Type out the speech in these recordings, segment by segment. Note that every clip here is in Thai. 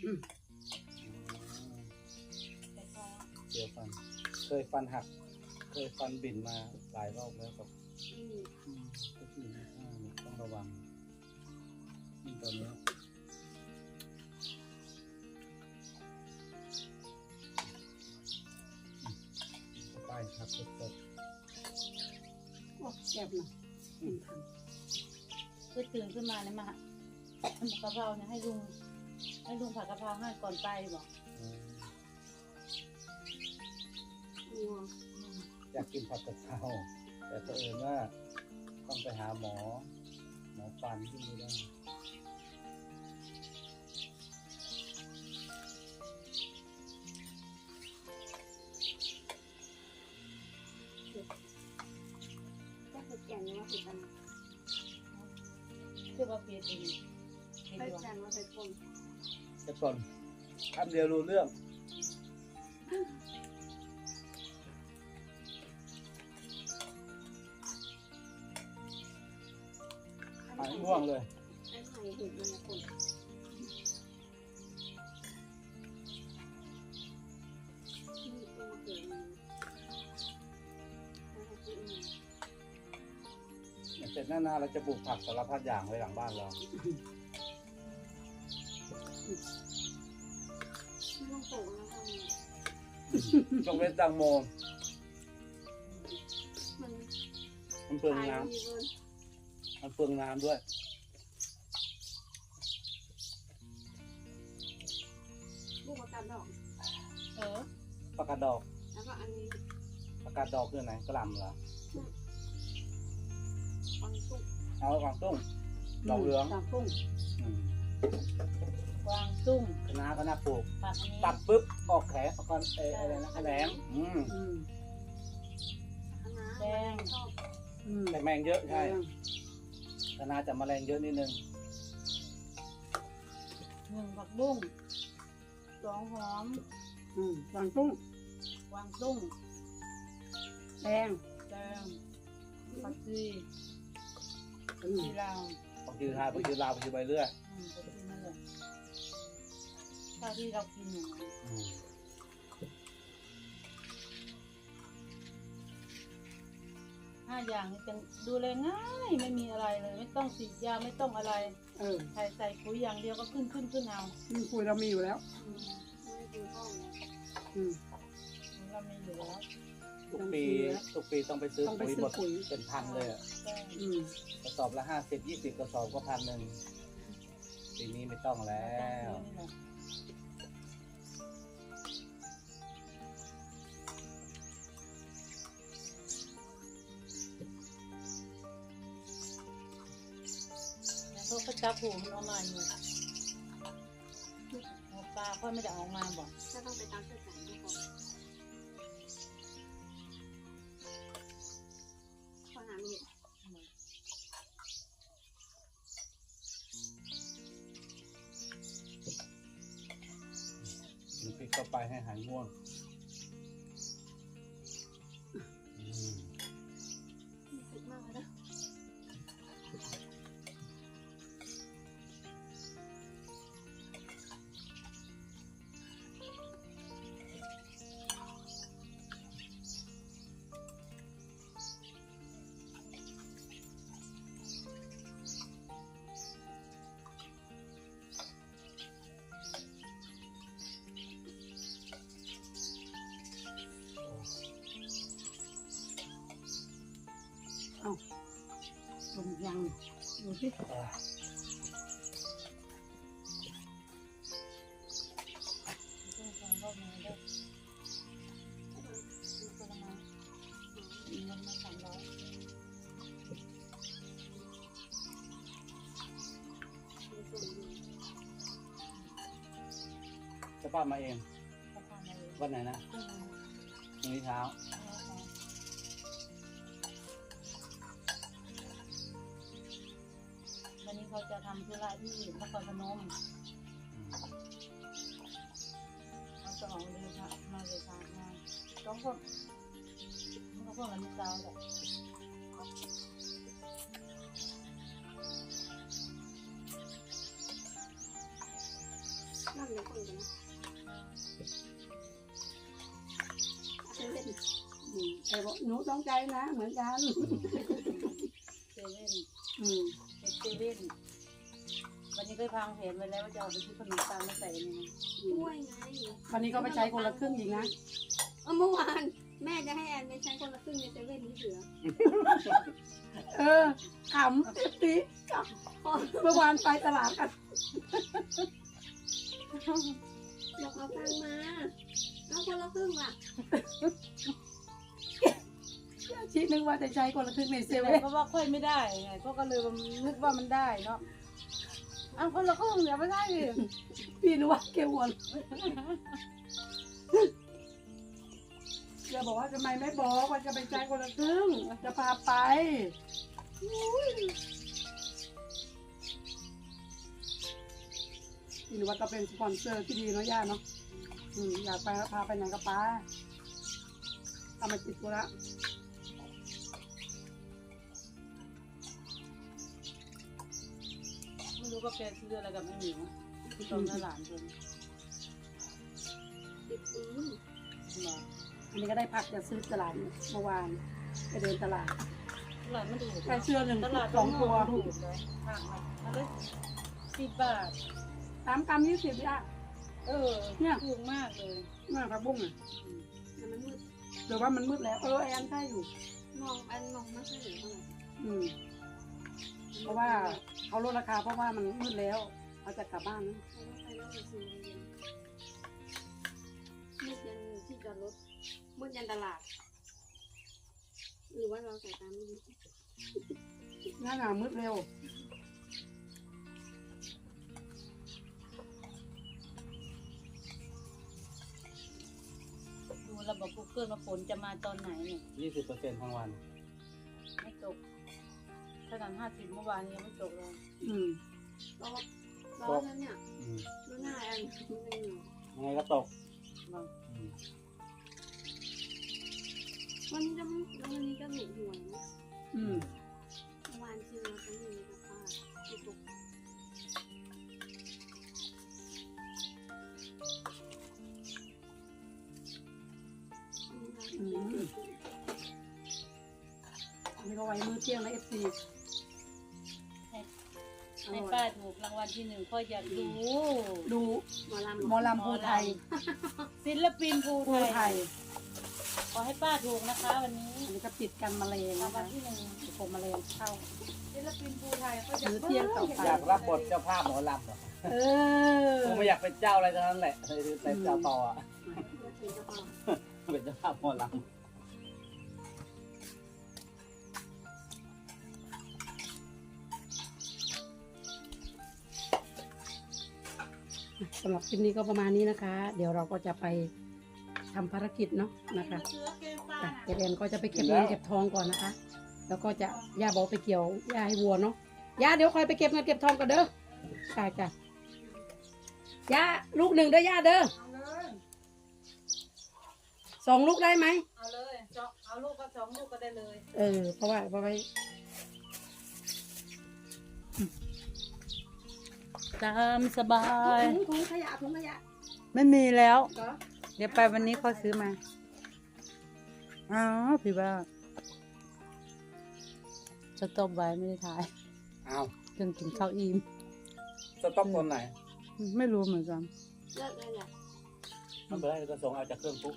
เกี่ยวฟัน เคยฟันหัก เคยฟันบิ่นมาหลายรอบแล้วกับก็คือต้องระวังยิ่ตอนเนี้ยไปครับสดโอ้แซ่บนะกินทันคือตื่นขึ้นมาเนี่ยมาทำกะเพราเนี่ยให้ลุง ให้ลุงผัดกะเพราให้ก่อนไปบอกๆอืมงัวอืมอยากกินผัดกะเพราแต่เผอิญว่าต้องไปหาหมอ หมอฟันที่ไม่ได้ก็คือแกงว่าคือกันคือว่าเพียรเอง เพียรใส่ดีกว่าแกงว่าใส่คนแต่ก่อนคำเดียวรู้เรื่อง หายง่วงเลย ไอ้ไข่เห็ดมันนะคนนี่ตัวเกิดมันแล้วก็คือมันเสร็จหน้านเราจะปลูกผักสารพัดอย่างไว้หลังบ้านเรา จงเว้นตังโมมันมันเปลืองตายน้ำดีเกินมันเปลืองน้ำด้วย ลูกประกันดอก เออประกาศดอก แล้วก็อันนี้ประกาศดอกคือไหนกระหล่ำเหรอ ฟังตุ้งเอากวางตุ้งดอกเหลืองดอกตุ้งอืม กวางตุ้งคณะก็น่าปลูก ผักอันนี้ตัดปุ๊บออกแขนออกก่อนเอออะไรนะแขนงอืมอืมคณะแดงชอบอืมแต่แมงเยอะใช่คณะจะแมลงเยอะนิดนึงหนึ่งผักบุ้งสองหอมอืมฟังตุ้งกวางตุ้งแดงแดงผักชีอืมชีลาวบางทีทายบางทีลาวบางทีใบเลื่อยอืมผักชี นั่นแหละถ้าที่เรากินอย่างนั้นอืมห้าอย่างนี้จะดูแลง่ายไม่มีอะไรเลย ไม่ต้องฉีดยาไม่ต้องอะไรเออใส่ใส่ปุ๋ยอย่างเดียวก็ขึ้นขึ้นขึ้นเอานี่คุยเรามีอยู่แล้วอืมไม่กินข้าวเลยอืม เรามีอยู่แล้วทุกปีทุกปีต้องไปซื้อต้องไปปุ๋ยซื้อหมดปุ๋ย เป็นพันเลยอะใช่อืม กระสอบละห้าสิบยี่สิบกระสอบก็พันหนึ่ง ปีนี้ไม่ต้องแล้วนี่แหละแล้วเขาก็จับหูมันออกมาอยู่หัวปลาค่อยไม่ได้ออกมาบอกถ้าต้องไปตามเส้นสายทุกคน ต่อไปให้หายง่วง จะป้ามาเองก็ทำมาเลยวันไหนนะซึ่งพรุ่งนี้เช้า ทำธุระที่นครพนมอืมเขาจะออกเดินทางมาเลยทางมาต้องคนมันก็พวกนั้นเจ้าแหละนข้ามเดี๋ยวคนกันนะเซเว่นอืมแต่บอกหนูต้องใจนะ เหมือนกันเซเว่นอืมเซเว่น วันนี้เคยพางแผนไว้แล้วว่าจะเอาไปซื้อขนมตาลมาใส่ในนี้กล้วยไงวันนี้ก็ไปใช้คนละครึ่งอีกนะเออเมื่อวานแม่จะให้แอนไปใช้คนละครึ่งในเซเว่นที่เหลือเออขำเจ็บตีเมื่อวานไปตลาดกันอยากเอาตังค์มาเอาคนละครึ่งว่ะชี้นึกว่าจะใช้คนละครึ่งในเซแต่เว่นเพราะว่าค่อยไม่ได้ไงก็ก็เลยนึกว่ามันได้เนาะ อ้าคนละครึ่งเดี๋ยวไม่ได้ดิพี่นึกว่าเกววนจะบอกว่าทำไมไม่บอกว่าจะไปใช้คนละครึ่งจะพาไปพี่นึกว่าก็เป็นสปอนเซอร์ที่ดีเนาะย่าเนาะอืมอยากไปพาไปไหนก็ไปเอามาติดตัวละ รู้ว่าแกซื้ออะไรกับแม่หมิวที่ตอนนั้นหลานเพิ่นติดอืมบอกอันนี้ก็ได้ผักจะซื้อตลาดเมื่อวานไปเดินตลาดตลาดมันถูกแค่เชื่อหนึ่งตลาดสองตัวถูกเลยผักมันมันได้สิบบาทสามกรัมยี่สิบย่าเออเนี่ยถูกมากเลยมากผักบุ้งอะแต่มันมืดหรือว่ามันมืดแล้วเออแอนใช่อยู่มองอันมองไม่ค่อยเห็นเท่าไหร่อืม เพราะว่าเขาลดราคาเพราะว่ามันมืดแล้วเขาจะกลับบ้านนะเพราะว่าไปแล้วเราซื้อเย็นมืดยันที่จอดรถมืดยันตลาด หรือว่าเราใส่ตามไม่ดีหน้าหนาวมืดเร็วดูระบบกูเกิลว่าฝนจะมาตอนไหนเนี่ยยี่สิบเปอร์เซ็นต์ทั้งวัน ไม่ตก ขนาดห้าสิบเมื่อวานยังไม่ตกเลยอืมร้อนร้อนแล้วเนี่ยอืมดูหน้าแอนมันเป็นอยู่ยังไงก็ตกบอกอืมวันนี้จะไม่วันนี้จะหนุนหวยนะอืมเมื่อวานซื้อลอตเตอรี่กับป้าที่ตกอืมอืมอันนี้ก็ไว้มือเที่ยงนะเอฟซี ให้ป้าถูกรางวัลที่หนึ่งค่อยอยากดูดูหมอลำหมอลำภูไทยศิลปินภูภูไทไทยยขอให้ป้าถูกนะคะ วันนี้อันนี้ก็ปิดกันแมลงรานะงวัคะลที่หนึ่งผมแมลงเข้า ศิลปินภูไทยก็หรือเที่ยงต่อไป อยากรับบทเจ้าภาพหมอลำเหรอเออผมไม่อยากเป็นเจ้าอะไรทั้งนั้นแหละคือเป็นเจ้าต่ออะเลือกเป็นกระเป๋าเป็นเจ้าภาพหมอล สำหรับคลิปนี้ก็ประมาณนี้นะคะ เดี๋ยวเราก็จะไปทำภารกิจเนาะนะคะเสือเกมป้าจ้ะน่ะเจแอนก็จะไปเก็บเงินเก็บทองก่อนนะคะ แล้วก็จะย่าบอกไปเกี่ยวย่าให้วัวเนาะย่าเดี๋ยวคอยไปเก็บเงินเก็บทองก่อนเด้อจ้าจ้ะย่าลูกหนึ่งเด้อย่าเด้อเอาเลยสองลูกได้ไหมเอาเลยสองเอาลูกก็สองลูกก็ได้เลย เออเพราะว่าเพราะว่า ตามสบาย ถุงถุงขยะถุงขยะไม่มีแล้วก็เดี๋ยวไปวันนี้เขาซื้อมาอ๋อพี่ว่าสต็อปไว้ไม่ได้ถ่ายำอ้าวจนกินข้าวอิ่มสต็อกตอนไหนไม่รู้เหมือนกันเลิกเลยเนี่ยมันไปได้ก็ส่งเอาจากเครื่องปุ๊บ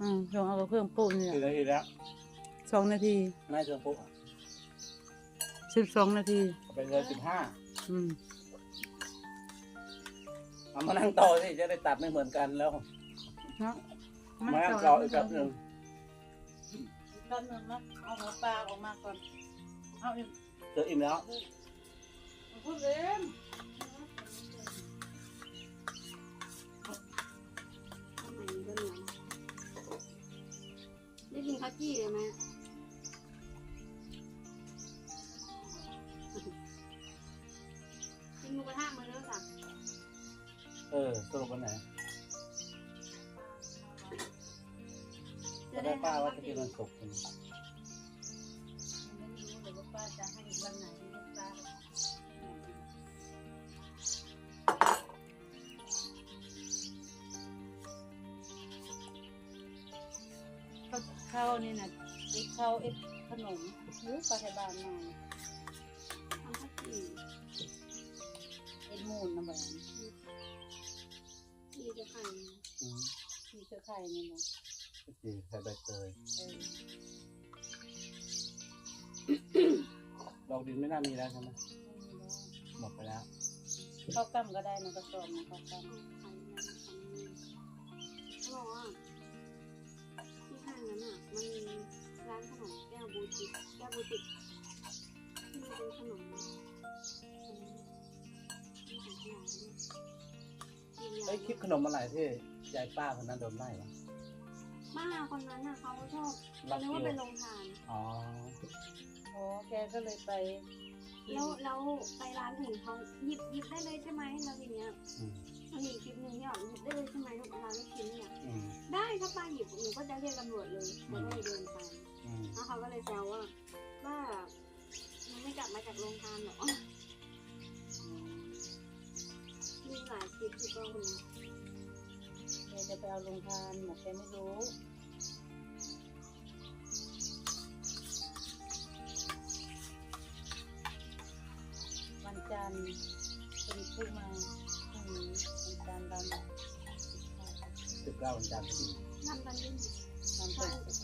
อืมลองเอากับเครื่องปรุงเนี่ยสี่นาทีแล้วสองนาทีไม่เครื่องปุ๊บอะสิบสองนาที เอาไปเลยสิบห้าอืม เอามานั่งต่อสิจะได้ตัดไม่เหมือนกันแล้วเนาะมานั่งต่ออีกแป๊บหนึ่งแป๊บหนึงนะเอาหัวปลาออกมาก่อนเอาอีกเจออิ่มแล้วพูดเล่นทำไมมันก็เหนื่อยได้กินข้าวจี้เลยไหมกินหมูกระทะมาแล้วสั่ง เออสรุปวันไหนจะได้ป้าว่าจะกินวันศุกร์ถึงไม่รู้เลยว่าป้าจะให้วันไหนป้าเาเข้านี่นะเข้าไอฟขนมหรือปลาไทบานมาทำให้กินเป็นมูนนะแบบนี้ มีจะไข่อืมมีเสื้อไข่นี่นะก็จีใส่ใบเตยเออดอกดินไม่น่ามีแล้วใช่ไหมไม่มีแล้วหมดไปแล้วข้าวกล้ำก็ได้นะกระสอบนะข้าวกล้เอาไข่แล้วเขาบอกว่าที่ห้างนั้นอะมันมีร้านขนมแก้วบูติกแก้วบูติกที่มันเป็นขนม อ้ยคลิปขนมอะไรที่ยายป้าคนนั้นโดนไล่เหรอป้าคนนั้นน่ะเขาชอบรัเขากเรียกเกีว่ายวเป็นโรงทาน อ๋อำโอ้แกก็เลยไปกินแล้วแล้วไปร้านอื่นเขาหยิบหยิบได้เลยใช่ไหมแล้วทีเนี้ยอืมมันมีคลิปหนึงที่บอกหยิบได้เลยใช่ไหมลูกร้านลูกชิ้นเนี่ย อืมได้ถ้าป้าหยิบหนูก็จะเรียกตำรวจเลยแล้วก็เลยเดินไป อืมแล้วเขาก็เลยแซวว่าว่ายังไม่กลับมาจากโรงทานเหรออื คลิปที่ก็คนนี้แกจะไปเอาลงทานหมอกแกไม่รู้วันจันทร์เป็นผู้มาพรุ่งนี้วันจันทร์ดำสิบเก้าวันจันทร์พอดีทำกันยิ่งวันตกวัน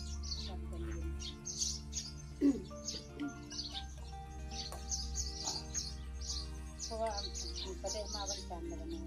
เพราะว่ามันก็ได้มาวันจันทร์แล้ววันนี้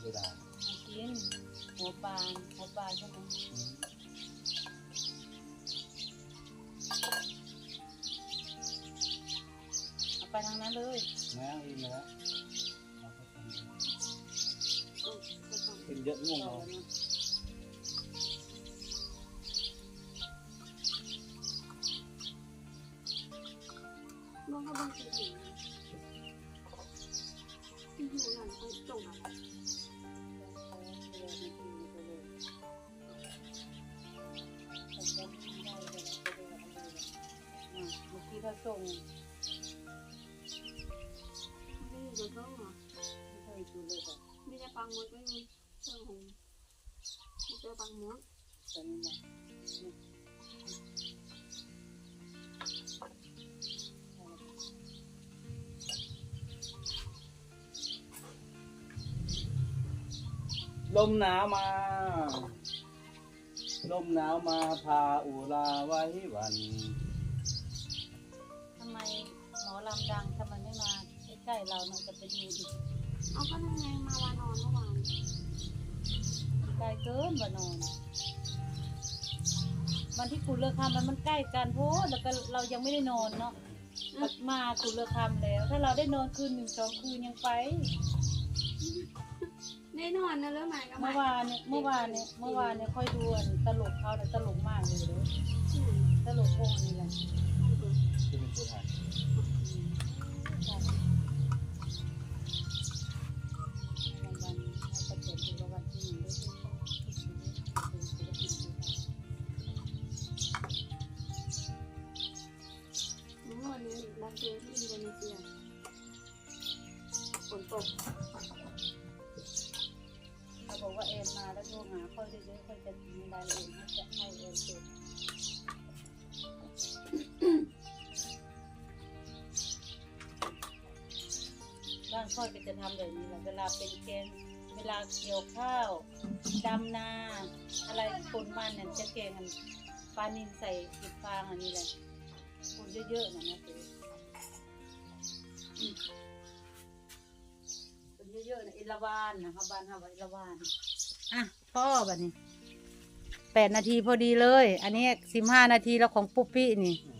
แหมผมดากินหัวปลาหัวปลาใช่ไหมเอาไปทางนั้นเลยแม่กินแล้วเราก็ทำเออก็ต้องกินเยอะง่วงเราน้องเขาบังคับอยู่ที่อยู่หลังเขาจงอะ ไม่อยู่กับเขาอะไม่เคยดูเลยแบบมีแต่ปังมดไม่มีเสื้อหงไมีแต่ปังมดตอนนี้นะลมหนาวมา ลมหนาวมาพาอุราไว้วัน ทำไมหมอลำดังทำไมไม่มา ล้ๆเรามันจะไปดูอีกเอาก็ทำไงมาวานอนเมื่อวานไกลเกินว่านอนวันที่กูเลิกทำมันมันใกล้กันโพดแล้วก็เรายังไม่ได้นอนเนาะมากูเลิกทำแล้ว ถ้าเราได้นอนคืนหนึ่งสองคืนยังไปแน่นอนนะเรื่องใหม่ก็ใหม่เมื่อวานเนี่ยเมื่อวานเนี่ยเมื่อวานเนี่ยค่อยดูอันตลกเขาเนี่ยตลกมากเลยเด้อที่ไหนตลกพวกนี้แหละ เขาบอกว่าเอ็นมาแล้วโทรหาเขาเยอะๆเขาจะมีรายละเอียดให้จะให้เอ็นสดบ้านค่อยก็จะทำแบบนี้เวลาเป็นเกงเวลาเกี่ยวข้าวดำนาอะไรคนมันเนี่ยจะเกงกันปลานินใส่กิบฟางอันนี้เหละคนเยอะๆนะนะเจ๊ ละวานนะคะบ้านเฮาว่าอิละวานอะพ่อบัดนี้แปดนาทีพอดีเลย อันนี้สิบห้านาทีแล้วของปุ๊ปปี้นี่ อืม